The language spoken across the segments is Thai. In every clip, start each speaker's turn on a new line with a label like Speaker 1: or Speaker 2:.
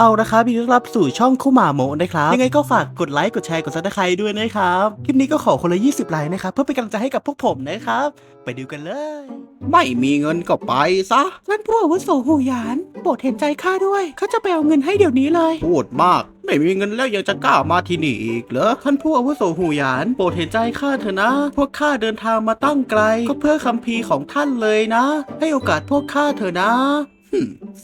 Speaker 1: เอาละครับยินดีต้อนรับสู่ช่องคุมาโมะนะครับยังไงก็ฝากกดไลค์กดแชร์กดซับสไครต์ด้วยนะครับคลิปนี้ก็ขอคนละ 20ไลค์นะครับเพื่อเป็นกำลังใจให้กับพวกผมนะครับ ไปดูกันเลย
Speaker 2: ไม่มีเงินก็ไปซะ
Speaker 1: ท่านผู้อาวุโสหูหยานโปรดเห็นใจข้าด้วยเขาจะไปเอาเงินให้เดี๋ยวนี้เลย
Speaker 2: พูดมาก ไม่มีเงินแล้วยังจะกล้ามาที่นี่อีกเหรอ
Speaker 1: ท่านผู้อาวุโสหูหยานโปรดเห็นใจข้าเถอะนะ พวกข้าเดินทางมาตั้งไกล ก็เพื่อคำพีร์ของท่านเลยนะ ให้โอกาสพวกข้าเถอะนะ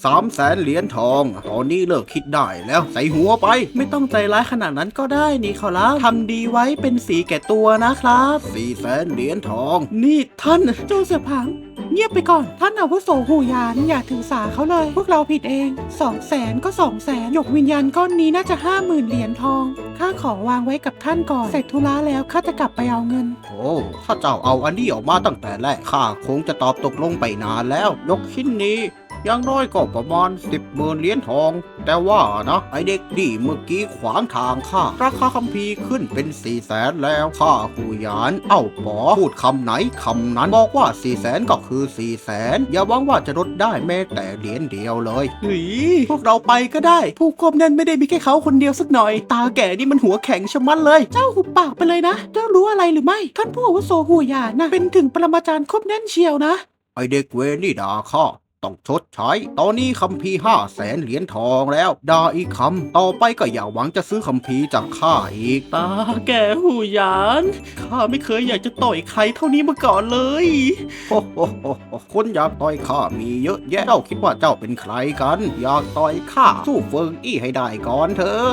Speaker 2: สามแสนเหรียญทอง ตอนนี้เลิกคิดได้แล้วใส่หัวไป
Speaker 1: ไม่ต้องใจร้ายขนาดนั้นก็ได้นี่ขอรับทำดีไว้เป็นสีแก่ตัวนะครับ
Speaker 2: สี่แสนเหรียญทอง
Speaker 1: นี่ท่านโจเสือผังเงียบไปก่อน ท่านอาวุโสหูยานอย่าถือสาเขาเลย พวกเราผิดเองสองแสนก็สองแสนหยกวิญญาณก้อนนี้น่าจะห้าหมื่นเหรียญทองข้าขอวางไว้กับท่านก่อน เสร็จธุระแล้วข้าจะกลับไปเอาเงิน
Speaker 2: โอ้ถ้าเจ้าเอาอันนี้ออกมาตั้งแต่แรกข้าคงจะตอบตกลงไปนานแล้ว ยกชิ้นนี้ อยังน้อยก็ประมาณสิบหมื่นเหรียญทอง แต่ว่านะไอเด็กดีเมื่อกี้ขวางทางข้าราคาคัมภีร์ขึ้นเป็นสี่แสนแล้วข้าหูยาน เอ้าปอพูดคำไหนคำนั้นบอกว่าสี่แสนก็คือสี่แสนอย่าหวังว่าจะลดได้แม้แต่เหรียญเดียวเลย
Speaker 1: เฮ้ยพวกเราไปก็ได้ ผู้ควบแน่นไม่ได้มีแค่เขาคนเดียวสักหน่อย ตาแก่นี่มันหัวแข็งชะมัดเลย เจ้าหุบปากไปเลยนะ เจ้ารู้อะไรหรือไม่ ท่านผู้อาวุโสหูยานนะเป็นถึงปรมาจารย์ควบแน่นเชียวนะ
Speaker 2: ไอเด็กเวรนี่ด่าข้า ต้องชดใช้ ตอนนี้คัมภีร์ห้าแสนเหรียญทองแล้วด่าอีกคำ ต่อไปก็อย่าหวังจะซื้อคัมภีร์จากข้าอีก
Speaker 1: ตาแก่หูยานข้าไม่เคยอยากจะต่อยใครเท่านี้มาก่อนเลย
Speaker 2: โอ้โหโหโหคนอยากต่อยข้ามีเยอะแยะเจ้าคิดว่าเจ้าเป็นใครกัน อยากต่อยข้าสู้เฟิงอี้ให้ได้ก่อนเถอะ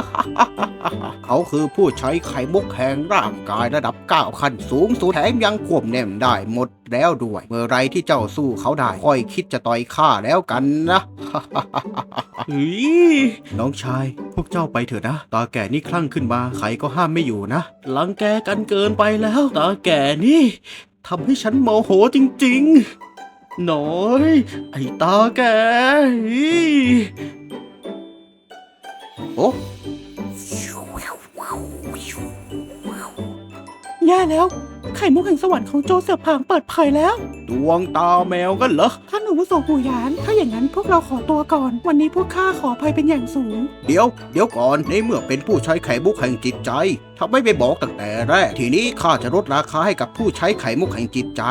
Speaker 2: เขาคือผู้ใช้ไข่มุกแห่งร่างกายระดับเก้าขั้นสูงสุดแถมยังควบแนมได้หมด แล้วด้วย เมื่อไรที่เจ้าสู้เขาได้ค่อยคิดจะต่อยข้าแล้วกันนะ
Speaker 1: เฮ้ย
Speaker 2: น้องชาย พวกเจ้าไปเถอะนะ ตาแก่นี่คลั่งขึ้นมาใครก็ห้ามไม่อยู่นะ
Speaker 1: ลังแกกันเกินไปแล้ว ตาแก่นี่ทำให้ฉันโมโหจริงๆน้อย ไอ้ตาแก่เฮ้ย
Speaker 2: โอ้
Speaker 1: แย่แล้ว ไข่มุกแห่งสวรรค์ของโจเสือผางเปิดเผยแล้ว
Speaker 2: ดวงตาแมวกันเหรอ
Speaker 1: ท่านอาวุโสหูยาน ถ้าอย่างนั้นพวกเราขอตัวก่อน วันนี้พวกข้าขออภัยเป็นอย่างสูง
Speaker 2: เดี๋ยว เดี๋ยวก่อน ในเมื่อเป็นผู้ใช้ไข่มุกแห่งจิตใจทำไมไม่บอกตั้งแต่แรก ทีนี้ข้าจะลดราคาให้กับผู้ใช้ไข่มุกแห่งจิตใจ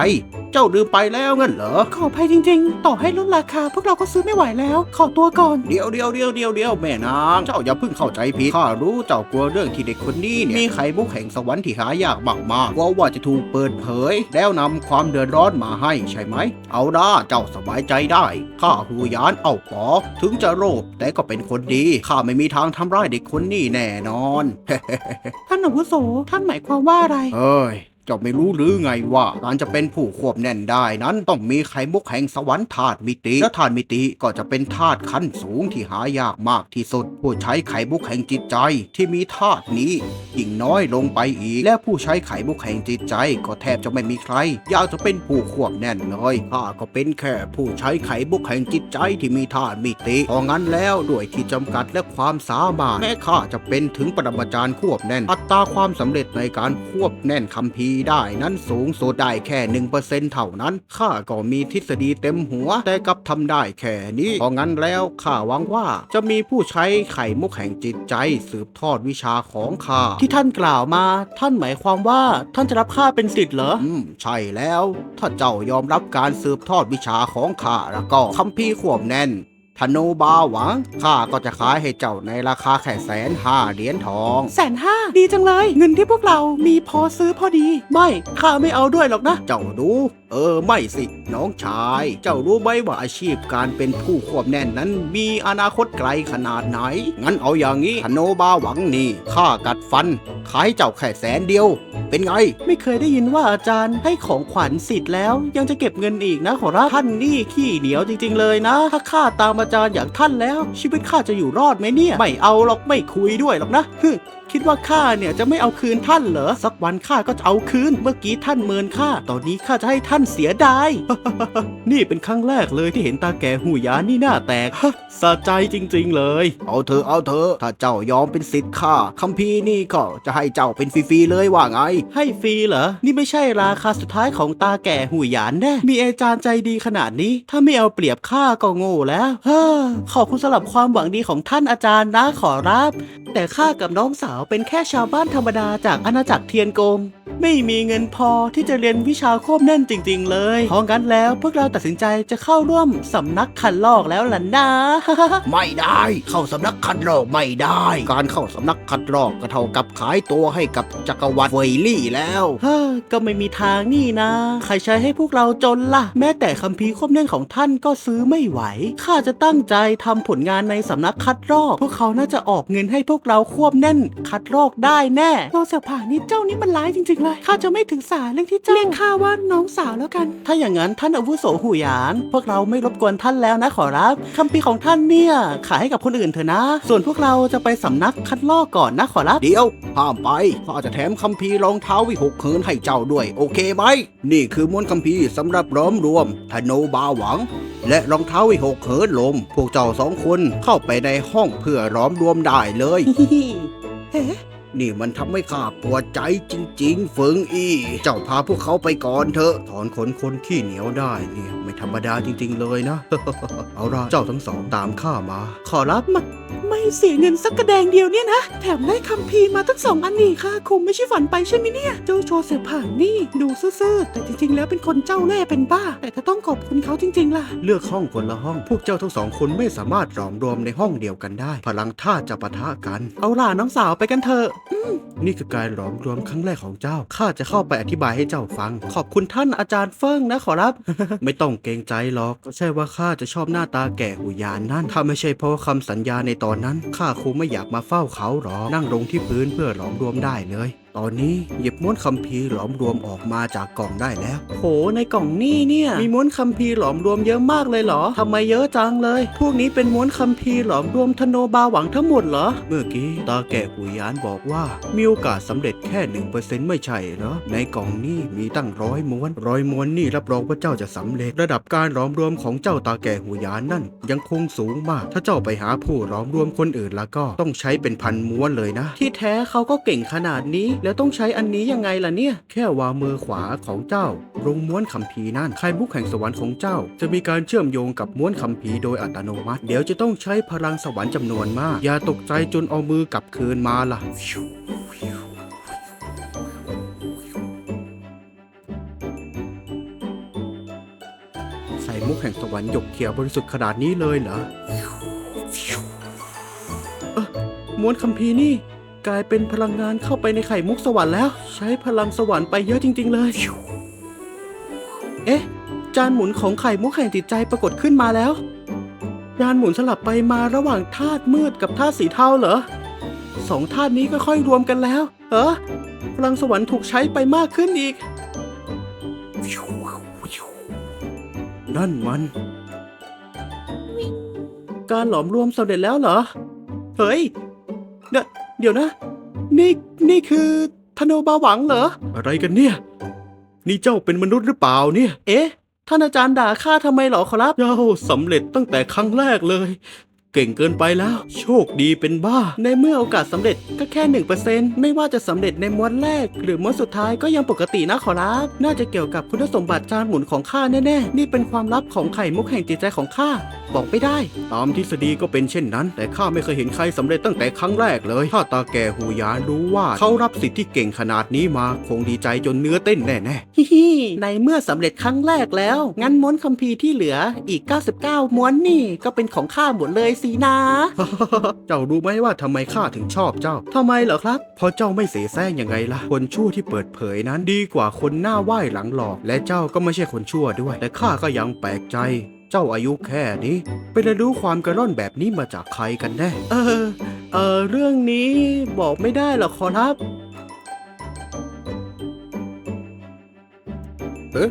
Speaker 2: เจ้าลืมไปแล้วงั้นเหรอ
Speaker 1: ขออภัยจริง ๆ ต่อให้ลดราคา พวกเราก็ซื้อไม่ไหวแล้ว ขอตัวก่อน
Speaker 2: เดี๋ยวเดี๋ยวเดี๋ยวเดี๋ยวเดี๋ยวแม่นาง เจ้าอย่าเพิ่งเข้าใจผิด ข้ารู้เจ้ากลัวเรื่องที่เด็กคนนี้เนี่ยมีไข่มุกแห่งสวรรค์ที่หายากมากๆกลัวว่าจะถูกเปิดเผย แล้วนำความเดือดร้อนมาให้ใช่ไหม เอาด้าเจ้าสบายใจได้ ข้าหูยานเอาปอ ถึงจะโลภแต่ก็เป็นคนดี ข้าไม่มีทางทำร้ายเด็กคนนี้แน่นอน
Speaker 1: ท่านอาวุโส ท่านหมายความว่าอะไร
Speaker 2: เอ้ยเจ้าไม่รู้หรือไงว่าการจะเป็นผู้ควบแน่นได้นั้นต้องมีไข่มุกแห่งสวรรค์ธาตุมิติ และธาตุมิติก็จะเป็นธาตุขั้นสูงที่หายากมากที่สุด ผู้ใช้ไข่มุกแห่งจิตใจที่มีธาตุนี้ยิ่งน้อยลงไปอีก และผู้ใช้ไข่มุกแห่งจิตใจ ก็แทบจะไม่มีใคร อยากจะเป็นผู้ควบแน่นเลยข้าก็เป็นแค่ผู้ใช้ไข่มุกแห่งจิตใจที่มีธาตุมิติเพราะงั้นแล้วด้วยที่จำกัดและความสามารถแม้ข้าจะเป็นถึงปรมาจารย์ควบแน่น อัตราความสำเร็จในการควบแน่นคัมภีร์ได้นั้นสูงสุดได้แค่หนึ่งเปอร์เซ็นเท่านั้น ข้าก็มีทฤษฎีเต็มหัว แต่กับทำได้แค่นี้เพราะงั้นแล้วข้าหวังว่าจะมีผู้ใช้ไข่มุกแห่งจิตใจ สืบทอดวิชาของข้า
Speaker 1: ที่ท่านกล่าวมา ท่านหมายความว่าท่านจะรับข้าเป็นศิษย์เหรอ
Speaker 2: อืมใช่แล้ว ถ้าเจ้ายอมรับการสืบทอดวิชาของข้าแล้วก็คัมภีร์ควบแน่น ธนูบาหวังข้าก็จะขายให้เจ้าในราคาแค่แสนห้าเหรียญทอง
Speaker 1: แสนห้าดีจังเลย เงินที่พวกเรามีพอซื้อพอดี ไม่ข้าไม่เอาด้วยหรอกนะ
Speaker 2: เจ้ารู้ เออไม่สิ น้องชาย เจ้ารู้ไหมว่าอาชีพการเป็นผู้ควบแน่นนั้นมีอนาคตไกลขนาดไหน งั้นเอาอย่างนี้ธโนบาหวังนี่ข้ากัดฟัน ขายเจ้าแค่แสนเดียว เป็นไง
Speaker 1: ไม่เคยได้ยินว่าอาจารย์ให้ของขวัญสิทธิ์แล้ว ยังจะเก็บเงินอีกนะขอรับท่านนี่ขี้เหนียวจริง ๆ เลยนะ ถ้าข้าตามอาจารย์อย่างท่านแล้ว ชีวิตข้าจะอยู่รอดไหมเนี่ย ไม่เอาหรอกไม่คุยด้วยหรอกนะฮึ คิดว่าข้าเนี่ยจะไม่เอาคืนท่านเหรอ สักวันข้าก็จะเอาคืน เมื่อกี้ท่านเมินข้า ตอนนี้ข้าจะให้ท่านา
Speaker 3: นเสียดาย นี่เป็นครั้งแรกเลยที่เห็นตาแก่หูยานนี่หน้าแตกสะใจจริง ๆ เลย
Speaker 2: เอาเถอะเอาเถอะถ้าเจ้ายอมเป็นสิทธิ์ข้าคัมภีร์นี่ก็จะให้เจ้าเป็นฟรีๆเลยว่าไง
Speaker 3: ให้ฟรีเหรอ นี่ไม่ใช่ราคาสุดท้ายของตาแก่หูหยานแน่ มีอาจารย์ใจดีขนาดนี้ ถ้าไม่เอาเปรียบข้าก็โง่แล้วเฮ้อขอบคุณสำหรับความหวังดีของท่านอาจารย์นะขอรับ แต่ข้ากับน้องสาวเป็นแค่ชาวบ้านธรรมดาจากอาณาจักรเทียนโกง ไม่มีเงินพอที่จะเรียนวิชาควบแน่นจริง ๆ เลยเพราะงั้นแล้วพวกเราตัดสินใจจะเข้าร่วมสำนักคันลอกแล้วล่ะนะ
Speaker 2: ไม่ได้ เข้าสำนักคัดลอกไม่ได้ การเข้าสำนักคัดลอกก็เท่ากับขายตัวให้กับจักรวรรดิเวยลี่แล้ว
Speaker 3: เฮ้อก็ไม่มีทางนี่นะ ใครใช้ให้พวกเราจนล่ะ แม้แต่คัมภีร์ควบแน่นของท่านก็ซื้อไม่ไหวข้าจะตั้งใจทำผลงานในสำนักคัดลอก พวกเขาน่าจะออกเงินให้พวกเราควบแน่น คัดลอกได้แน่
Speaker 1: โลเสือผางนี่เจ้านี่มันร้ายจริงๆเลยข้าจะไม่ถือสาเรื่องที่เจ้าเรียกข้าว่าน้องสาวแล้วกัน
Speaker 3: ถ้าอย่างนั้นท่านอาวุโสหูหยาน พวกเราไม่รบกวนท่านแล้วนะขอรับคัมภีร์ของท่านเนี่ยขายให้กับคนอื่นเถอะนะ ส่วนพวกเราจะไปสำนักคัดลอกก่อนนะขอรับ
Speaker 2: เดี๋ยวห้ามไปข้าจะแถมคัมภีร์รองเท้าวิหกเหินให้เจ้าด้วย โอเคไหมนี่คือม้วนคัมภีร์สำหรับล้อมรวมธนูบาหวัง และรองเท้าวิหกเหินลม พวกเจ้าสองคนเข้าไปในห้องเพื่อล้อมรวมได้เลย
Speaker 1: เฮ้
Speaker 2: นี่มันทำให้ข้าปวดใจจริงๆ เฟิงอี้ เจ้าพาพวกเขาไปก่อนเถอะ ถอนขนคนขี้เหนียวได้เนี่ยไม่ธรรมดาจริง ๆ เลยนะ เอาล่ะเจ้าทั้งสองตามข้ามา
Speaker 3: ขอรับมา
Speaker 1: ไม่เสียเงินสักกระแดงเดียวเนี่ยนะ แถมได้คำพีร์มาทั้งสองอันนี่ค่ะคงไม่ใช่ฝันไปใช่ไหมเนี่ย เจ้าโชว์เสือผางนี่ ดูซื่อๆแต่จริงๆ แล้วเป็นคนเจ้าเล่ห์เป็นบ้า แต่ถ้าต้องขอบคุณเขาจริง ๆ ล่ะ
Speaker 2: เลือกห้องคนละห้อง พวกเจ้าทั้งสองคนไม่สามารถหลอมรวมในห้องเดียวกันได้ พลังท่าจะปะทะกัน
Speaker 3: เอาล่ะน้องสาวไปกันเถอะ
Speaker 2: นี่คือการหลอมรวมครั้งแรกของเจ้า ข้าจะเข้าไปอธิบายให้เจ้าฟัง
Speaker 3: ขอบคุณท่านอาจารย์เฟิงนะขอรับ
Speaker 2: ไม่ต้องเกรงใจหรอก ใช่ว่าข้าจะชอบหน้าตาแก่หูยานนั่น ถ้าไม่ใช่เพราะคำสัญญาในตอนนั้น ข้าคงไม่อยากมาเฝ้าเขาหรอก นั่งลงที่พื้นเพื่อหลอมรวมได้เลยตอนนี้หยิบม้วนคัมภีร์หลอมรวมออกมาจากกล่องได้แล้ว
Speaker 3: โห ในกล่องนี่เนี่ย มีม้วนคัมภีร์หลอมรวมเยอะมากเลยเหรอทำไมเยอะจังเลย พวกนี้เป็นม้วนคัมภีร์หลอมรวมธโนบาหวังทั้งหมดเหรอ
Speaker 2: เมื่อกี้ตาแก่หูยานบอกว่า มีโอกาสสำเร็จแค่หนึ่งเปอร์เซ็นต์ไม่ใช่เหรอ ในกล่องนี้มีตั้งร้อยม้วน ร้อยม้วนนี่รับรองว่าเจ้าจะสำเร็จ ระดับการหลอมรวมของเจ้าตาแก่หูยานนั่น ยังคงสูงมาก ถ้าเจ้าไปหาผู้หลอมรวมคนอื่นแล้วก็ต้องใช้เป็นพันม้วนเลยนะ
Speaker 3: ที่แท้เขาก็เก่งขนาดนี้แล้วต้องใช้อันนี้ยังไงล่ะเนี่ย
Speaker 2: แค่วางมือขวาของเจ้าลงม้วนคัมภีร์นั่นไข่มุกแห่งสวรรค์ของเจ้า จะมีการเชื่อมโยงกับม้วนคัมภีร์โดยอัตโนมัติ เดี๋ยวจะต้องใช้พลังสวรรค์จำนวนมาก อย่าตกใจจนเอามือกลับคืนมาล่ะใส่มุกแห่งสวรรค์หยกเขียวบริสุทธิ์ขนาดนี้เลยเหรอ
Speaker 3: ม้วนคัมภีร์นี่ กลายเป็นพลังงานเข้าไปในไข่มุกสวรรค์แล้ว ใช้พลังสวรรค์ไปเยอะจริง ๆ เลย เอ๊ะ จานหมุนของไข่มุกแห่งจิตใจปรากฏขึ้นมาแล้ว จานหมุนสลับไปมาระหว่างธาตุมืดกับธาตุสีเทาเหรอสองธาตุนี้ก็ค่อยรวมกันแล้วเออพลังสวรรค์ถูกใช้ไปมากขึ้นอีก
Speaker 2: นั่นมัน
Speaker 3: การหลอมรวมสำเร็จแล้วเหรอ เฮ้ยเดย เดี๋ยวนะ นี่นี่คือธโนบาหวังเหรอ
Speaker 2: อะไรกันเนี่ย นี่เจ้าเป็นมนุษย์หรือเปล่าเนี่ย
Speaker 3: เอ๊ะ ท่านอาจารย์ด่าข้าทำไมเหรอขอรับ
Speaker 2: เจ้าสำเร็จตั้งแต่ครั้งแรกเลย เก่งเกินไปแล้ว โชคดีเป็นบ้า
Speaker 3: ในเมื่อโอกาสสำเร็จก็แค่หนึ่งเปอร์เซ็นไม่ว่าจะสำเร็จในม้วนแรก หรือม้วนสุดท้ายก็ยังปกตินะขอรับ น่าจะเกี่ยวกับคุณสมบัติจานหมุนของข้าแน่ๆ นี่เป็นความลับของไข่มุกแห่งจิตใจของข้าบอกไม่ได้
Speaker 2: ตามทฤษฎีก็เป็นเช่นนั้น แต่ข้าไม่เคยเห็นใครสำเร็จตั้งแต่ครั้งแรกเลย ถ้าตาแก่หูยานรู้ว่าเขารับสิทธิ์ที่เก่งขนาดนี้มาคงดีใจจนเนื้อเต้นแน่
Speaker 3: ฮิฮิในเมื่อสำเร็จครั้งแรกแล้ว งั้นม้วนคัมภีร์ที่เหลืออีก 99 ม้วนนี่ก็เป็นของข้าหมดเลยสินะ
Speaker 2: ๆเจ้ารู้ไหมว่าทำไมข้าถึงชอบเจ้า
Speaker 3: ทำไมเหรอครับ
Speaker 2: เพราะเจ้าไม่เสแสร้งยังไงล่ะ คนชั่วที่เปิดเผยนั้นดีกว่าคนหน้าไหว้หลังหลอก และเจ้าก็ไม่ใช่คนชั่วด้วย แต่ข้าก็ยังแปลกใจเจ้าอายุแค่นี้ไปเรียนรู้ความกระร่อนแบบนี้มาจากใครกันแน่
Speaker 3: เออ เออ เรื่องนี้บอกไม่ได้หรอกขอรับ
Speaker 2: เอ๊ะ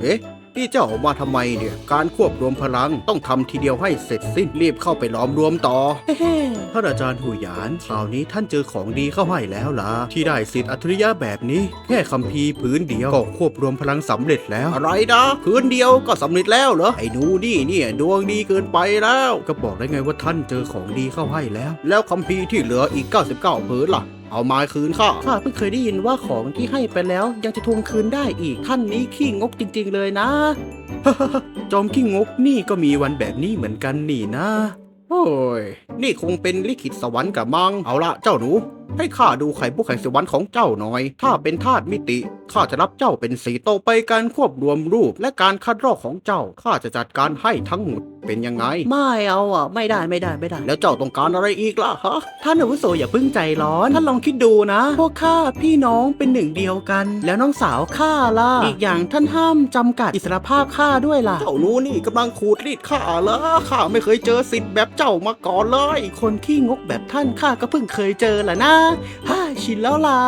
Speaker 2: เอ๊ะ ที่เจ้ามาทำไมเนี่ย การควบรวมพลังต้องทำทีเดียวให้เสร็จสิ้นรีบเข้าไปล้อมรวมต่อ
Speaker 3: เฮ้ๆท่านอาจารย์หูหยานคราวนี้ท่านเจอของดีเข้าให้แล้วล่ะที่ได้สิทธิ์อัจฉริยะแบบนี้ แค่คัมภีร์ผืนเดียวก็ควบรวมพลังสำเร็จแล้ว
Speaker 2: อะไรนะคืนเดียวก็สำเร็จแล้วเหรอไอ้หนูนี่เนี่ยดวงดีเกินไปแล้ว
Speaker 3: ก็บอกได้ไงว่าท่านเจอของดีเข้าให้แล้ว
Speaker 2: แล้วคัมภีร์ที่เหลืออีก 99ผืนล่ะ เอามาคืนข้า
Speaker 3: ข้าเพิ่งเคยได้ยินว่าของที่ให้ไปแล้วยังจะทวงคืนได้อีกท่านนี้ขี้งกจริง ๆ เลยนะ จอมขี้งกนี่ก็มีวันแบบนี้เหมือนกันนี่นะ
Speaker 2: โอ้ย นี่คงเป็นลิขิตสวรรค์กับมัง เอาละเจ้าหนูให้ข้าดูไข่บุกแห่งสวรรค์ของเจ้าหน่อย ถ้าเป็นธาตุมิติ ข้าจะรับเจ้าเป็นสีโตอไปการควบรวมรูปและการคัดลอกของเจ้า ข้าจะจัดการให้ทั้งหมด เป็นยังไง
Speaker 3: ไม่เอาอะ ไม่ได้ไม่ได้ไม่ได้
Speaker 2: แล้วเจ้าต้องการอะไรอีกล่ะฮะ
Speaker 3: ท่านอาวุโสอย่าเพิ่งใจร้อน ท่านลองคิดดูนะ พวกข้าพี่น้องเป็นหนึ่งเดียวกัน แล้วน้องสาวข้าล่ะ อีกอย่างท่านห้ามจำกัดอิสรภาพข้าด้วยล่ะ
Speaker 2: เจ้าหนูนี่กำลังขูดรีดข้าเหรอข้าไม่เคยเจอสิทธิ์แบบเจ้ามาก่อนเลย
Speaker 3: คนขี้งกแบบท่านข้าก็เพิ่งเคยเจอแหละนะฮ่าชินแล้วล่ะ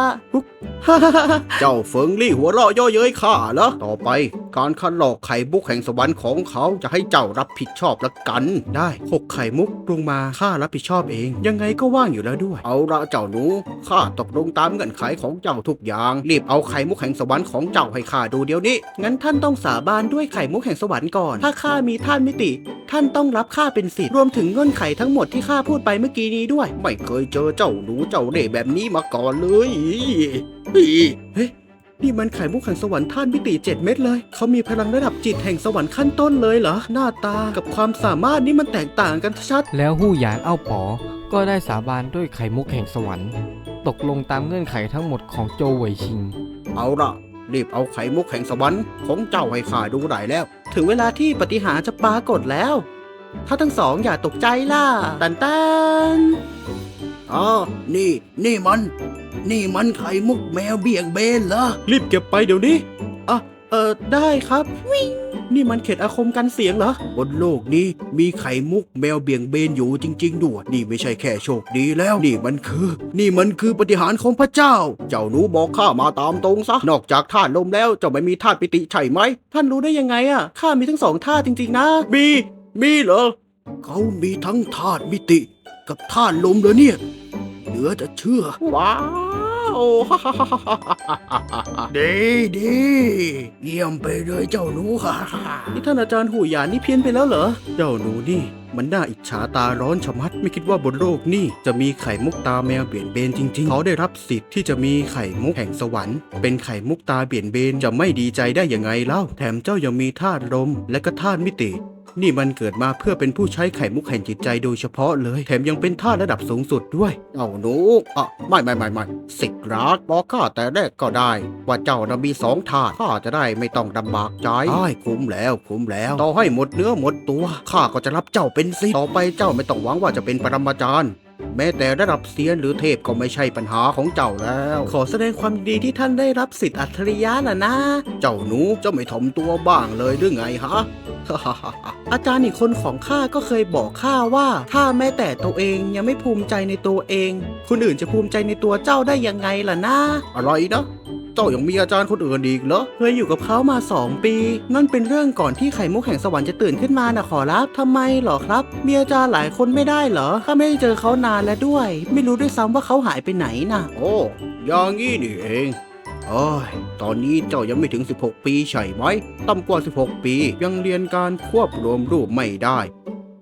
Speaker 2: เจ้าเฟิงลี่หัวเราะเย่อเย้ยข้าเหรอ ต่อไปการคัดลอกไข่บุกแห่งสวรรค์ของเขาจะให้เจ้ารับผิดชอบละกัน
Speaker 3: ได้หกไข่มุกลงมาข้ารับผิดชอบเอง ยังไงก็ว่างอยู่แล้วด้วย
Speaker 2: เอาละเจ้าหนูข้าตกลงตามเงื่อนไขของเจ้าทุกอย่าง รีบเอาไข่มุกแห่งสวรรค์ของเจ้าให้ข้าดูเดี๋ยวนี้
Speaker 3: งั้นท่านต้องสาบานด้วยไข่มุกแห่งสวรรค์ก่อน ถ้าข้ามีท่านมิติ ท่านต้องรับข้าเป็นสิทธิ์รวมถึงเงื่อนไขทั้งหมดที่ข้าพูดไปเมื่อกี้นี้ด้วย
Speaker 2: ไม่เคยเจอเจ้าหนูเจ้าเร่แบบนี้มาก่อนเลย
Speaker 3: เฮ้ยนี่มันไข่มุกแห่งสวรรค์ท่านมิติ7เม็ดเลย เขามีพลังระดับจิตแห่งสวรรค์ขั้นต้นเลยเหรอ หน้าตากับความสามารถนี่มันแตกต่างกันชัด
Speaker 4: แล้วหู้หยานเอ้าป๋อ ก็ได้สาบานด้วยไข่มุกแห่งสวรรค์ ตกลงตามเงื่อนไขทั้งหมดของโจวเหวยชิง
Speaker 2: เอาละรีบเอาไข่มุกแห่งสวรรค์ของเจ้าให้ข้าดูได้แล้ว
Speaker 3: ถึงเวลาที่ปฏิหารย์จะปรากฏแล้ว ถ้าทั้งสองอย่าตกใจล่ะ ตันตัน
Speaker 2: อ๋อ นี่ นี่มัน นี่มันไข่มุกแมวเบี่ยงเบนเหรอ
Speaker 3: รีบเก็บไปเดี๋ยวนี้อะเออได้ครับวิ่งนี่มันเขตอาคมกันเสียงเหรอ
Speaker 2: บนโลกนี้มีไข่มุกแมวเบี่ยงเบนอยู่จริง ๆด้วยนี่ไม่ใช่แค่โชคดีแล้ว นี่มันคือ นี่มันคือปฏิหารย์ของพระเจ้า เจ้าหนูบอกข้ามาตามตรงซะ นอกจากธาตุลมแล้วเจ้าไม่มีธาตุปิติใช่ไหม
Speaker 3: ท่านรู้ได้ยังไงอะ ข้ามีทั้งสองท่าจริง ๆ นะ
Speaker 2: มี มีเหรอ เขามีทั้งธาตุมิติ กับธาตุลมเลยเนี่ย เหลือจะเชื่อ ว้าวดีดีเยี่ยมไปเลยเจ้าหนูค่ะ
Speaker 3: นี่ท่านอาจารย์หูหยานนี่เพี้ยนไปแล้วเหรอ เจ้าหนูนี่ มันน่าอิจฉาตาร้อนชะมัดไม่คิดว่าบนโลกนี่จะมีไข่มุกตาแมวเบี่ยนเบนจริง ๆ เขาได้รับสิทธิ์ที่จะมีไข่มุกแห่งสวรรค์ เป็นไข่มุกตาเบี่ยนเบนจะไม่ดีใจได้ยังไงเล่า แถมเจ้ายังมีธาตุลมและก็ธาตุมิติ นี่มันเกิดมาเพื่อเป็นผู้ใช้ไข่มุกแห่งจิตใจโดยเฉพาะเลย แถมยังเป็นธาตุระดับสูงสุดด้วย
Speaker 2: เอาหนูอะไม่ไม่ไม่ไม่สิกรักบอกข้าแต่แรกก็ได้ ว่าเจ้านะมีสองถาดข้าจะได้ไม่ต้องลำบากใจใช่คุ้มแล้วคุ้มแล้ว ต่อให้หมดเนื้อหมดตัวข้าก็จะรับเจ้าเป็นสิษย์ต่อไปเจ้าไม่ต้องหวังว่าจะเป็นปรมาจารย์ แม้แต่ระดับเซียนหรือเทพก็ไม่ใช่ปัญหาของเจ้าแล้ว
Speaker 3: ขอแสดงความดีที่ท่านได้รับสิทธิ์อัจฉริยะล่ะนะ
Speaker 2: เจ้าหนูเจ้าไม่ถ่อมตัวบ้างเลยหรือไงฮะ
Speaker 3: อาจารย์อีกคนของข้าก็เคยบอกข้าว่าถ้าแม้แต่ตัวเองยังไม่ภูมิใจในตัวเอง คนอื่นจะภูมิใจในตัวเจ้าได้ยังไงล่ะนะ
Speaker 2: อะไรนะเจ้ายังมีอาจารย์คนอื่นอีกเหรอ
Speaker 3: เคยอยู่กับเขามาสองปี นั่นเป็นเรื่องก่อนที่ไข่มุกแห่งสวรรค์จะตื่นขึ้นมานะขอรับทำไมเหรอครับ มีอาจารย์หลายคนไม่ได้เหรอข้าไม่ได้เจอเขานานแล้วด้วย ไม่รู้ด้วยซ้ำว่าเขาหายไปไหนน่ะ
Speaker 2: โอ้อย่างงี้นี่เองโอ้ยตอนนี้เจ้ายังไม่ถึง 16 ปีใช่ไหมต่ำกว่า 16 ปียังเรียนการควบรวมรูปไม่ได้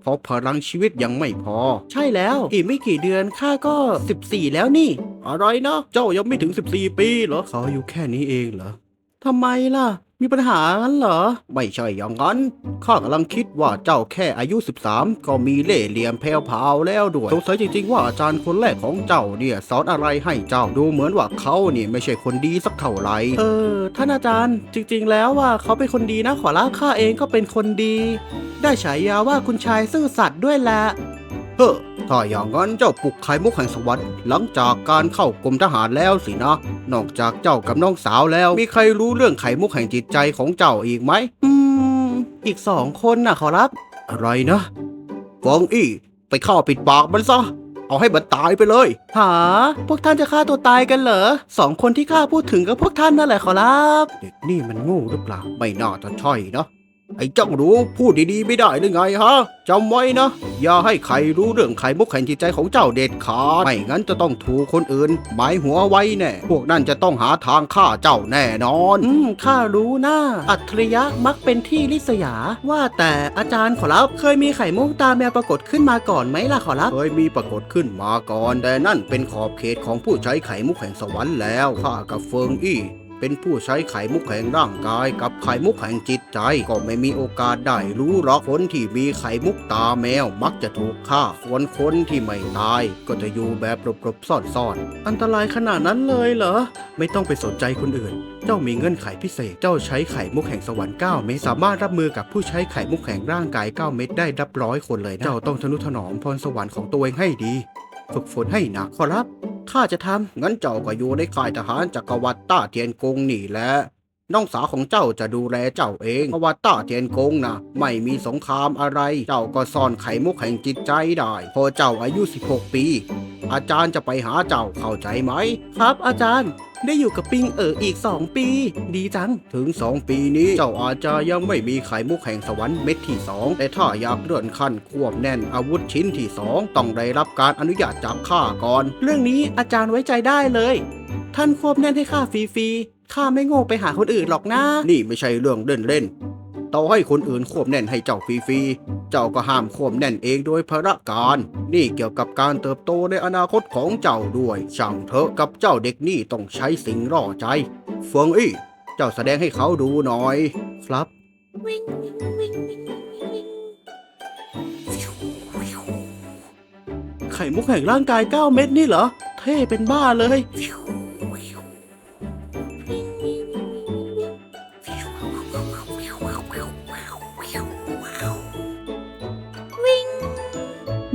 Speaker 2: เพราะพลังชีวิตยังไม่พอ
Speaker 3: ใช่แล้ว อีกไม่กี่เดือนข้าก็ 14 แล้วนี่
Speaker 2: อะไรนะ เจ้ายังไม่ถึง 14 ปีเหรอ
Speaker 3: เขาอายุแค่นี้เองเหรอ ทำไมล่ะ มีปัญหางั้นเหรอ
Speaker 2: ไม่ใช่อย่างนั้น ข้ากำลังคิดว่าเจ้าแค่อายุ 13 ก็มีเล่ห์เหลี่ยมแผ่วพาวแล้วด้วย สงสัยจริงๆว่าอาจารย์คนแรกของเจ้าเนี่ยสอนอะไรให้เจ้าดูเหมือนว่าเขาเนี่ยไม่ใช่คนดีสักเท่าไหร่
Speaker 3: เออ ท่านอาจารย์จริงๆแล้วว่าเขาเป็นคนดีนะขอรับข้าเองก็เป็นคนดี ได้ฉายาว่าคุณชายซื่อสัตย์ด้วยแหละ
Speaker 2: เฮ้อถ้าอย่างนั้นเจ้าปลุกไข่มุกแห่งสวรรค์หลังจากการเข้ากรมทหารแล้วสินะ นอกจากเจ้ากับน้องสาวแล้ว มีใครรู้เรื่องไข่มุกแห่งจิตใจของเจ้าอีกไหม
Speaker 3: อืม อีกสองคนน่ะขอรับ
Speaker 2: อะไรนะฟองอี้ไปเข้าปิดปากมันซะ เอาให้มันตายไปเลย
Speaker 3: หา พวกท่านจะฆ่าตัวตายกันเหรอ สองคนที่ข้าพูดถึงก็พวกท่านนั่นแหละขอรับ
Speaker 2: เด็กนี่มันโง่หรือเปล่า ไม่น่าจะใช่นะ ไอ้เจ้ารู้พูดดีๆไม่ได้หรือไงฮะจำไว้นะ อย่าให้ใครรู้เรื่องไข่มุกแห่งจิตใจของเจ้าเด็ดขาดไม่งั้นจะต้องถูกคนอื่น หมายหัวไว้แน่พวกนั่นจะต้องหาทางฆ่าเจ้าแน่นอน
Speaker 3: อืมข้ารู้นะอัจฉริยะมักเป็นที่ลิษยา ว่าแต่อาจารย์ขอรับเคยมีไข่มุกตาแมวปรากฏขึ้นมาก่อนไหมล่ะขอรับ
Speaker 2: เคยมีปรากฏขึ้นมาก่อนแต่นั่นเป็นขอบเขตของผู้ใช้ไข่มุกแห่งสวรรค์แล้วข้ากับเฟิงอี้ เป็นผู้ใช้ไข่มุกแห่งร่างกายกับไข่มุกแห่งจิตใจ ก็ไม่มีโอกาสได้รู้หรอกคนที่มีไข่มุกตาแมวมักจะถูกฆ่าส่วนคนที่ไม่ตาย ก็จะอยู่แบบหลบๆซ่อน
Speaker 3: อันตรายขนาดนั้นเลยเหรอ ไม่ต้องไปสนใจคนอื่น เจ้ามีเงื่อนไขพิเศษ เจ้าใช้ไข่มุกแห่งสวรรค์9เม็ดสามารถรับมือกับผู้ใช้ไข่มุกแห่งร่างกาย 9 เม็ดได้รับร้อยคนเลยนะ เจ้าต้องทนุถนอมพรสวรรค์ของตัวเองให้ดี ฝึกฝนให้หนักขอรับข้าจะทำ
Speaker 2: งั้นเจ้าก็อยู่ในค่ายทหารจักรวรรดิต้าเทียนกงนี่แหละน้องสาวของเจ้าจะดูแลเจ้าเองเพราะว่าต้าเทียนกงนะไม่มีสงครามอะไร เจ้าก็ซ่อนไข่มุกแห่งจิตใจได้ พอเจ้าอายุ 16 ปี อาจารย์จะไปหาเจ้าเข้าใจไหม
Speaker 3: ครับอาจารย์ ได้อยู่กับปิงเอ๋ออีก 2 ปี ดีจัง
Speaker 2: ถึง 2 ปีนี้ เจ้าอาจจะยังไม่มีไข่มุกแห่งสวรรค์เม็ดที่ 2 แต่ถ้าอยากเลื่อนขั้นควบแน่นอาวุธชิ้นที่ 2 ต้องได้รับการอนุญาตจากข้าก่อน
Speaker 3: เรื่องนี้อาจารย์ไว้ใจได้เลย ท่านควบแน่นให้ข้าฟรีๆข้าไม่โง่ไปหาคนอื่นหรอกนะ
Speaker 2: นี่ไม่ใช่เรื่องเล่นเล่นๆ ต่อให้คนอื่นควบแน่นให้เจ้าฟรีๆ เจ้าก็ห้ามควบแน่นเองโดยพระการ นี่เกี่ยวกับการเติบโตในอนาคตของเจ้าด้วย ช่างเถอะกับเจ้าเด็กนี่ต้องใช้สิ่งร่อใจเฟิงอี้เจ้าแสดงให้เขาดูหน่อย
Speaker 3: ครับไข่มุกแห่งร่างกาย 9 เม็ดนี่เหรอ เท่เป็นบ้าเลย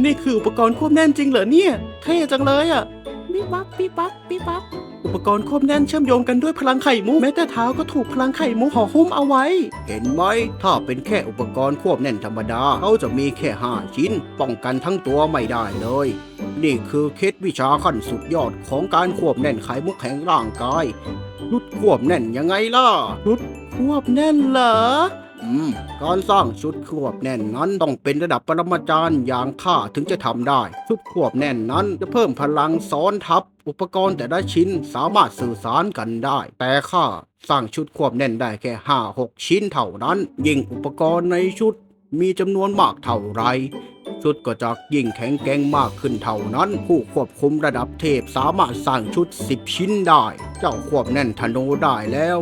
Speaker 3: นี่คืออุปกรณ์ควบแน่นจริงเหรอเนี่ย เท่จังเลยอะ
Speaker 1: ปิ๊บปั๊บปิ๊บปั๊บปิ๊บปั๊บ
Speaker 3: อุปกรณ์ควบแน่นเชื่อมโยงกันด้วยพลังไข่มุกแม้แต่เท้าก็ถูกพลังไข่มุกห่อหุ้มเอาไว้
Speaker 2: เห็นไหมถ้าเป็นแค่อุปกรณ์ควบแน่นธรรมดาเขาจะมีแค่ห้าชิ้น ป้องกันทั้งตัวไม่ได้เลย นี่คือเคล็ดวิชาขั้นสุดยอดของการควบแน่นไขมุกแห่งร่างกายรุดควบแน่นยังไงล่ะ
Speaker 3: ควบแน่นเหรอ
Speaker 2: อืมการสร้างชุดควบแน่นนั้นต้องเป็นระดับปรมาจารย์อย่างข้าถึงจะทำได้ ชุดควบแน่นนั้นจะเพิ่มพลังซ้อนทับ อุปกรณ์แต่ละชิ้นสามารถสื่อสารกันได้ แต่ข้าสร้างชุดควบแน่นได้แค่ห้าหกชิ้นเท่านั้น ยิ่งอุปกรณ์ในชุดมีจำนวนมากเท่าไรชุดก็จะยิ่งแข็งแกร่งมากขึ้นเท่านั้น ผู้ควบคุมระดับเทพสามารถสร้างชุด 10 ชิ้นได้ เจ้าควบแน่นธนูได้แล้ว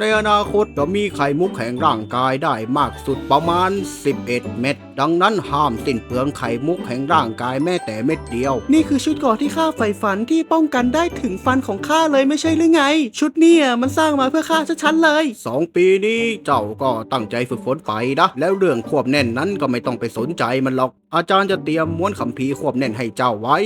Speaker 2: ในอนาคตจะมีไข่มุกแห่งร่างกายได้มากสุดประมาณ 11 เม็ด ดังนั้นห้ามสิ้นเปลืองไข่มุกแห่งร่างกายแม้แต่เม็ดเดียว
Speaker 3: นี่คือชุดเก่อที่ข้าใฝ่ฝันที่ป้องกันได้ถึงฟันของข้าเลยไม่ใช่หรือไง ชุดเนี่ยมันสร้างมาเพื่อข้าชัดๆเลย
Speaker 2: สองปีนี้เจ้าก็ตั้งใจฝึกฝนไปนะ แล้วเรื่องควบแน่นนั้นก็ไม่ต้องไปสนใจมันหรอก อาจารย์จะเตรียมม้วนคัมภีร์ควบแน่นให้เจ้าไว้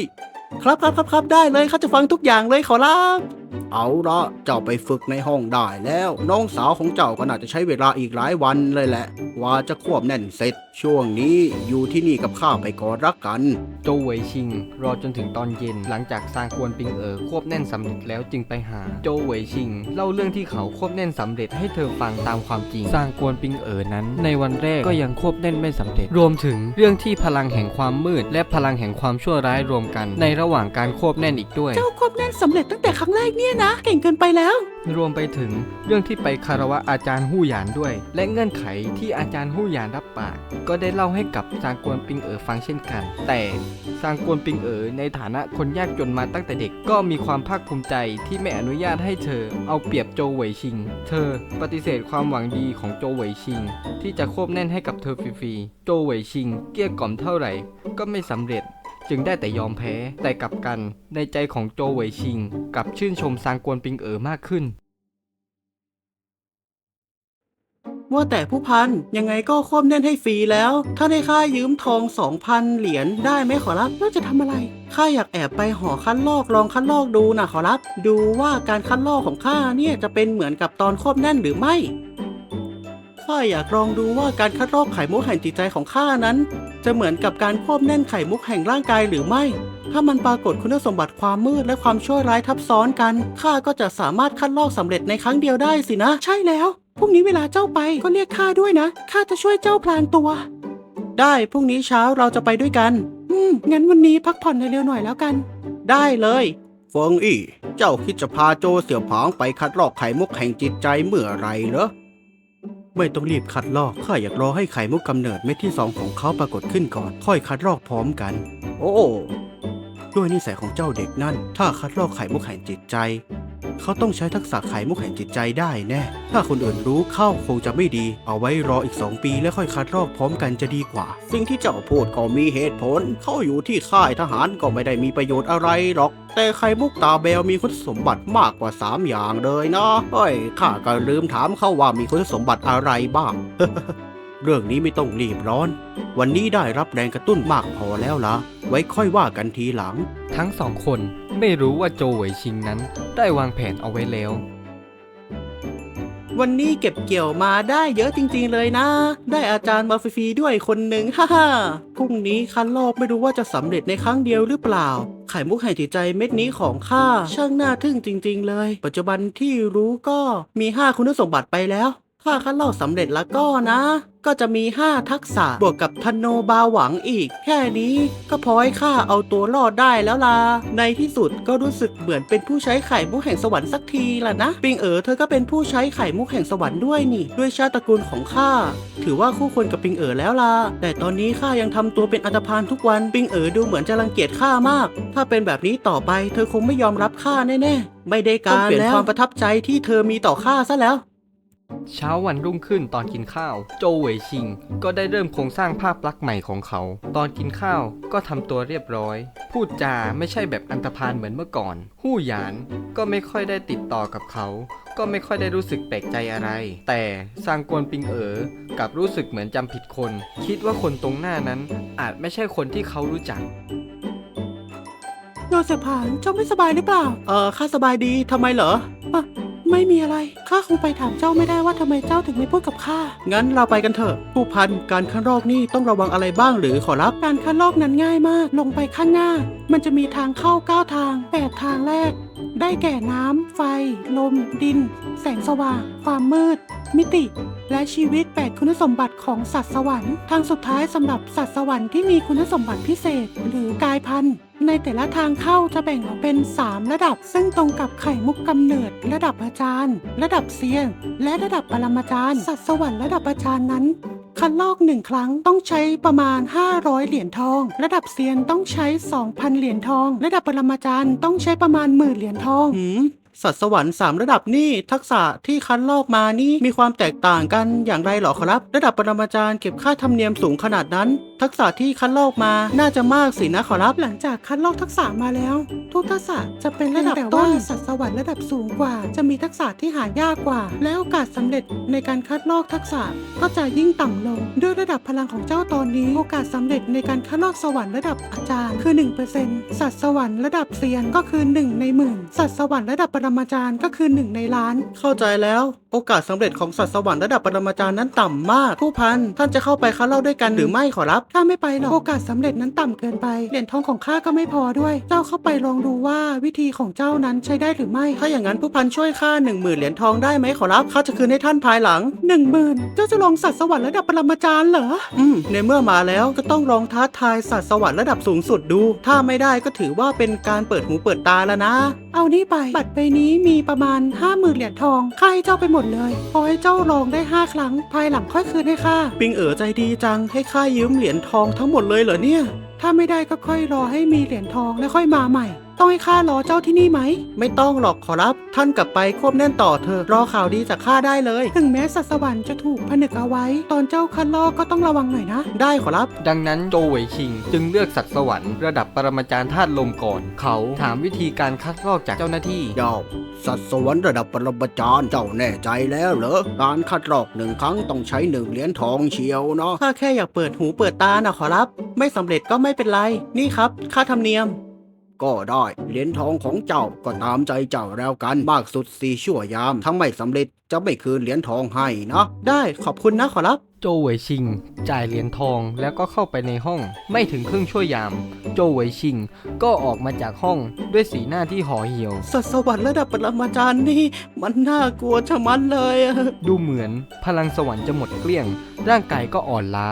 Speaker 3: ครับครับครับครับได้เลยข้าจะฟังทุกอย่างเลยขอรับ
Speaker 2: เอาละเจ้าไปฝึกในห้องได้แล้ว น้องสาวของเจ้าก็น่าจะใช้เวลาอีกหลายวันเลยแหละ ว่าจะควบแน่นเสร็จ ช่วงนี้อยู่ที่นี่กับข้าไปก่อนรักกัน
Speaker 4: โจวเหวยชิง รอจนถึงตอนเย็น หลังจากซางกวนปิงเอ๋อควบแน่นสำเร็จแล้วจึงไปหา โจวเหวยชิง เล่าเรื่องที่เขาควบแน่นสำเร็จให้เธอฟังตามความจริงซางกวนปิงเอ๋อนั้น ในวันแรกก็ยังควบแน่นไม่สำเร็จ รวมถึงเรื่องที่พลังแห่งความมืด และพลังแห่งความชั่วร้ายรวมกัน ในระหว่างการควบแน่นอีกด้วย
Speaker 1: เจ้าควบแน่นสำเร็จตั้งแต่ครั้งแรกเนี่ยนะ เก่งเกินไปแล้ว
Speaker 4: รวมไปถึงเรื่องที่ไปคารวะอาจารย์หู้หยานด้วย และเงื่อนไขที่อาจารย์หู้หยานรับปาก ก็ได้เล่าให้กับซางกวนปิงเอ๋อฟังเช่นกัน แต่ซางกวนปิงเอ๋อในฐานะคนยากจนมาตั้งแต่เด็กก็มีความภาคภูมิใจที่ไม่อนุญาตให้เธอเอาเปรียบโจวเหวยชิง เธอปฏิเสธความหวังดีของโจวเหวยชิง ที่จะควบแน่นให้กับเธอฟรีๆโจวเหวยชิง เกลี้ยกล่อมเท่าไหร่ ก็ไม่สำเร็จ จึงได้แต่ยอมแพ้ แต่กลับกันในใจของโจวเหวยชิงกลับชื่นชมซางกวนปิงเอ๋อมากขึ้น
Speaker 3: ว่าแต่ผู้พันยังไงก็ควบแน่นให้ฟรีแล้ว ถ้าได้ค่ายืมทอง2,000เหรียญได้ไหมขอรับ
Speaker 1: น่าจะทำอะไร
Speaker 3: ข้าอยากแอบไปหอคัดลอกลองคัดลอกดูนะขอรับ ดูว่าการคัดลอกของข้าเนี่ยจะเป็นเหมือนกับตอนควบแน่นหรือไม่ ข้าอยากลองดูว่าการคัดลอกไข่มุกแห่งจิตใจของข้านั้น จะเหมือนกับการควบแน่นไข่มุกแห่งร่างกายหรือไม่ ถ้ามันปรากฏคุณสมบัติความมืดและความชั่วร้ายทับซ้อนกัน ข้าก็จะสามารถคัดลอกสำเร็จในครั้งเดียวได้สินะ
Speaker 1: ใช่แล้ว พรุ่งนี้เวลาเจ้าไปก็เรียกข้าด้วยนะ ข้าจะช่วยเจ้าพลางตัว
Speaker 3: ได้ พรุ่งนี้เช้าเราจะไปด้วยกัน
Speaker 1: อืม งั้นวันนี้พักผ่อนเร็วๆหน่อยแล้วกัน
Speaker 3: ได้เลย
Speaker 2: เฟิงอี้ เจ้าคิดจะพาโจเสี่ยวผางไปคัดลอกไข่มุกแห่งจิตใจเมื่อไรเหรอ
Speaker 3: ไม่ต้องรีบคัดลอกข้าอยากรอให้ไข่มุกกำเนิดเม็ดที่สองของเขาปรากฏขึ้นก่อน ค่อยคัดลอกพร้อมกัน
Speaker 2: โอ้
Speaker 3: ด้วยนิสัยของเจ้าเด็กนั่น ถ้าคัดลอกไข่มุกแห่งจิตใจ เขาต้องใช้ทักษะไขมุกแห่งจิตใจได้แน่ ถ้าคนอื่นรู้เข้าคงจะไม่ดี เอาไว้รออีกสองปีแล้วค่อยคัดลอกพร้อมกันจะดีกว่า
Speaker 2: สิ่งที่เจ้าพูดก็มีเหตุผล เขาอยู่ที่ค่ายทหารก็ไม่ได้มีประโยชน์อะไรหรอก แต่ไข่มุกตาแบวมีคุณสมบัติมากกว่า 3 อย่างเลยนะเฮ้ยข้าก็ลืมถามเขาว่ามีคุณสมบัติอะไรบ้าง
Speaker 3: เรื่องนี้ไม่ต้องรีบร้อน วันนี้ได้รับแรงกระตุ้นมากพอแล้วละไว้ค่อยว่ากันทีหลัง
Speaker 4: ทั้งสองคนไม่รู้ว่าโจเหวยชิงนั้น ได้วางแผนเอาไว้แล้ว
Speaker 3: วันนี้เก็บเกี่ยวมาได้เยอะจริงๆเลยนะ ได้อาจารย์มาฟรีๆด้วยคนหนึ่งฮ่าฮ่าพรุ่งนี้คันลอกไม่รู้ว่าจะสำเร็จในครั้งเดียวหรือเปล่า ไข่มุกแห่งจิตใจเม็ดนี้ของข้าช่างน่าทึ่งจริง ๆ เลย ปัจจุบันที่รู้ก็มี 5 คุณสมบัติไปแล้ว ถ้าคันลอกสำเร็จแล้วก็นะ ก็จะมี 5 ทักษะบวกกับทันโนบาหวังอีก แค่นี้ก็พอให้ข้าเอาตัวรอดได้แล้วล่ะ ในที่สุดก็รู้สึกเหมือนเป็นผู้ใช้ไข่มุกแห่งสวรรค์สักทีล่ะนะ ปิงเอ๋อเธอก็เป็นผู้ใช้ไข่มุกแห่งสวรรค์ด้วยนี่ ด้วยชาติตระกูลของข้า ถือว่าคู่ควรกับปิงเอ๋อแล้วล่ะ แต่ตอนนี้ข้ายังทำตัวเป็นอันธพาลทุกวัน ปิงเอ๋อดูเหมือนจะรังเกียจข้ามาก ถ้าเป็นแบบนี้ต่อไป เธอคงไม่ยอมรับข้าแน่ๆ ไม่ได้การเปลี่ยนความประทับใจที่เธอมีต่อข้าซะแล้ว
Speaker 4: เช้าวันรุ่งขึ้นตอนกินข้าว โจเหวยชิง ก็ได้เริ่มโครงสร้างภาพลักษณ์ใหม่ของเขา ตอนกินข้าวก็ทำตัวเรียบร้อย พูดจาไม่ใช่แบบอันตพาลเหมือนเมื่อก่อน หู้หยานก็ไม่ค่อยได้ติดต่อกับเขา ก็ไม่ค่อยได้รู้สึกแปลกใจอะไร แต่ซางกวนปิงเอ๋อกลับรู้สึกเหมือนจำผิดคน คิดว่าคนตรงหน้านั้นอาจไม่ใช่คนที่เขารู้จัก
Speaker 1: โยเซฟผางเจ้าไม่สบายหรือเปล่า
Speaker 3: เออข้าสบายดีทำไมเหรอ
Speaker 1: ไม่มีอะไร ข้าคงไปถามเจ้าไม่ได้ว่าทำไมเจ้าถึงไม่พูดกับข้า
Speaker 3: งั้นเราไปกันเถอะ ผู้พัน การข้างรอกนี่ต้องระวังอะไรบ้างหรือขอรับ
Speaker 1: การคัดลอกนั้นง่ายมาก ลงไปข้างหน้า มันจะมีทางเข้าเก้าทางแปดทางแรก ได้แก่น้ำ ไฟ ลม ดิน แสงสว่าง ความมืด มิติ และชีวิต 8 คุณสมบัติของสัตว์สวรรค์ทางสุดท้ายสำหรับสัตว์สวรรค์ที่มีคุณสมบัติพิเศษ หรือกายพันธุ์ ในแต่ละทางเข้าจะแบ่งออกเป็น 3 ระดับ ซึ่งตรงกับไข่มุกกำเนิด ระดับอาจารย์ ระดับเซียน และระดับปรมาจารย์ สัตว์สวรรค์ระดับอาจารย์นั้น คันลอกหนึ่งครั้งต้องใช้ประมาณ 500 เหรียญทอง ระดับเซียนต้องใช้ 2,000 เหรียญทอง ระดับปรมาจารย์ต้องใช้ประมาณหมื่นเหรียญทอง
Speaker 3: หืม สัตว์สวรรค์สามระดับนี่ทักษะที่คัดลอกมานี่มีความแตกต่างกันอย่างไรหรอครับ ระดับปรมาจารย์เก็บค่าธรรมเนียมสูงขนาดนั้น ทักษะที่คัดลอกมาน่าจะมากสินะขอรับ
Speaker 1: หลังจากคัดลอกทักษะมาแล้ว ทุกทักษะจะเป็นระดับต้นสัตว์สวรรค์ระดับสูงกว่า จะมีทักษะที่หายากกว่า และโอกาสสำเร็จในการคัดลอกทักษะก็จะยิ่งต่ำลง ด้วยระดับพลังของเจ้าตอนนี้ โอกาสสำเร็จในการคัดลอกสวรรค์ระดับอาจารย์คือ 1%สัตว์สวรรค์ระดับเซียนก็คือ 1 ในหมื่นสัตว์สวรรค์ระดับปรมาจารย์ก็คือหนึ่งในล้าน
Speaker 3: เข้าใจแล้วโอกาสสำเร็จของสัตว์สวรรค์ระดับปรมาจารย์นั้นต่ำมาก ผู้พัน ท่านจะเข้าไปคัดลอกด้วยกันหรือไม่ขอรับ
Speaker 1: ข้าไม่ไปหรอก โอกาสสำเร็จนั้นต่ำเกินไป เหรียญทองของข้าก็ไม่พอด้วย เจ้าเข้าไปลองดูว่าวิธีของเจ้านั้นใช้ได้หรือไม่
Speaker 3: ถ้าอย่างนั้นผู้พันช่วยค่าหนึ่งหมื่นเหรียญทองได้ไหมขอรับ ข้าจะคืนให้ท่านภายหลัง
Speaker 1: หนึ่งหมื่นเจ้าจะลองสัตว์สวรรค์ระดับปรมาจารย์เหรอ
Speaker 3: อืม ในเมื่อมาแล้วก็ต้องลองท้าทายสัตว์สวรรค์ระดับสูงสุดดู ถ้าไม่ได้ก็ถือว่าเป็นการเปิดหูเปิดตาแล้วนะ
Speaker 1: เอานี่ไป บัตรใบนี้มีประมาณห้าหมื่นเหรียญทองข้าให้เจ้าไปหมดเลยพอให้เจ้าลองได้ห้าครั้ง ภายหลังค่อยคืนให้ข้า
Speaker 3: ปิงเอ๋อใจดีจัง ให้ข้ายืมเหรียญทองทั้งหมดเลยเหรอเนี่ย
Speaker 1: ถ้าไม่ได้ก็ค่อยรอให้มีเหรียญทองแล้วค่อยมาใหม่ ต้องให้ข้ารอเจ้าที่นี่ไหม
Speaker 3: ไม่ต้องหรอกขอรับ ท่านกลับไปควบแน่นต่อเถอะรอข่าวดีจากข้าได้เลย
Speaker 1: ถึงแม้สัตว์สวรรค์จะถูกผนึกเอาไว้ ตอนเจ้าคัดลอกก็ต้องระวังหน่อยนะ
Speaker 3: ได้ขอรับ
Speaker 4: ดังนั้นโจเหวยชิง จึงเลือกสัตว์สวรรค์ระดับปรมาจารย์ธาตุลมก่อน เขาถามวิธีการคัดลอกจากเจ้าหน้าที่
Speaker 2: เจ้า สัตว์สวรรค์ระดับปรมาจารย์เจ้าแน่ใจแล้วเหรอการคัดลอกหนึ่งครั้งต้องใช้หนึ่งเหรียญทองเชียวเนาะ
Speaker 3: ข้าแค่อยากเปิดหูเปิดตานะขอรับ ไม่สำเร็จก็ไม่เป็นไร นี่ครับ ค่าธรรมเนียม
Speaker 2: ก็ได้ เหรียญทองของเจ้าก็ตามใจเจ้าแล้วกันมากสุดสี่ชั่วยามถ้าไม่สำเร็จจะไม่คืนเหรียญทองให้นะ
Speaker 3: ได้ขอบคุณนะขอรับ
Speaker 4: โจวเหวยชิง จ่ายเหรียญทองแล้วก็เข้าไปในห้อง ไม่ถึงครึ่งชั่วยาม โจวเหวยชิง ก็ออกมาจากห้องด้วยสีหน้าที่ห่อเหี่ยว
Speaker 3: สัตว์สวรรค์ระดับปรมาจารย์นี่ มันน่ากลัวชะมัดเลยอะ
Speaker 4: ดูเหมือนพลังสวรรค์จะหมดเกลี้ยง ร่างกายก็อ่อนล้า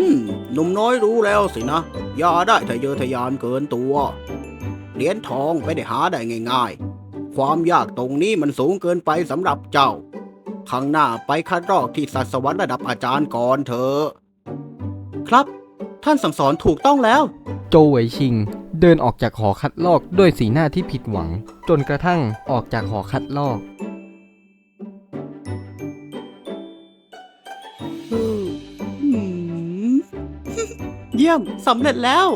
Speaker 2: อืมหนุ่มน้อยรู้แล้วสินะ อย่าได้ทะเยอทะยานเกินตัว เหรียญทองไม่ได้หาได้ง่ายๆ ความยากตรงนี้มันสูงเกินไปสำหรับเจ้า ข้างหน้าไปคัดลอกที่สัตว์สวรรค์ระดับอาจารย์ก่อนเถอะ
Speaker 3: ครับ ท่านสั่งสอนถูกต้องแล้ว
Speaker 4: โจวเหวยชิง เดินออกจากหอคัดลอกด้วยสีหน้าที่ผิดหวัง จนกระทั่งออกจากหอคัดลอก
Speaker 3: เยี่ยมสำเร็จแล้ว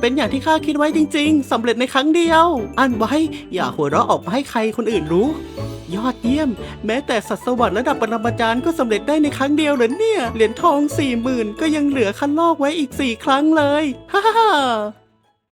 Speaker 3: เป็นอย่างที่ข้าคิดไว้จริง ๆสำเร็จในครั้งเดียว อันไว้ อย่าหัวเราะออกมาให้ใครคนอื่นรู้ ยอดเยี่ยม แม้แต่สัตว์สวรรค์ระดับปรมาจารย์ก็สำเร็จได้ในครั้งเดียวเหรอเนี่ย เหรียญทองสี่หมื่นก็ยังเหลือคันลอกไว้อีกสี่ครั้งเลย ฮ่าฮ่าฮ่า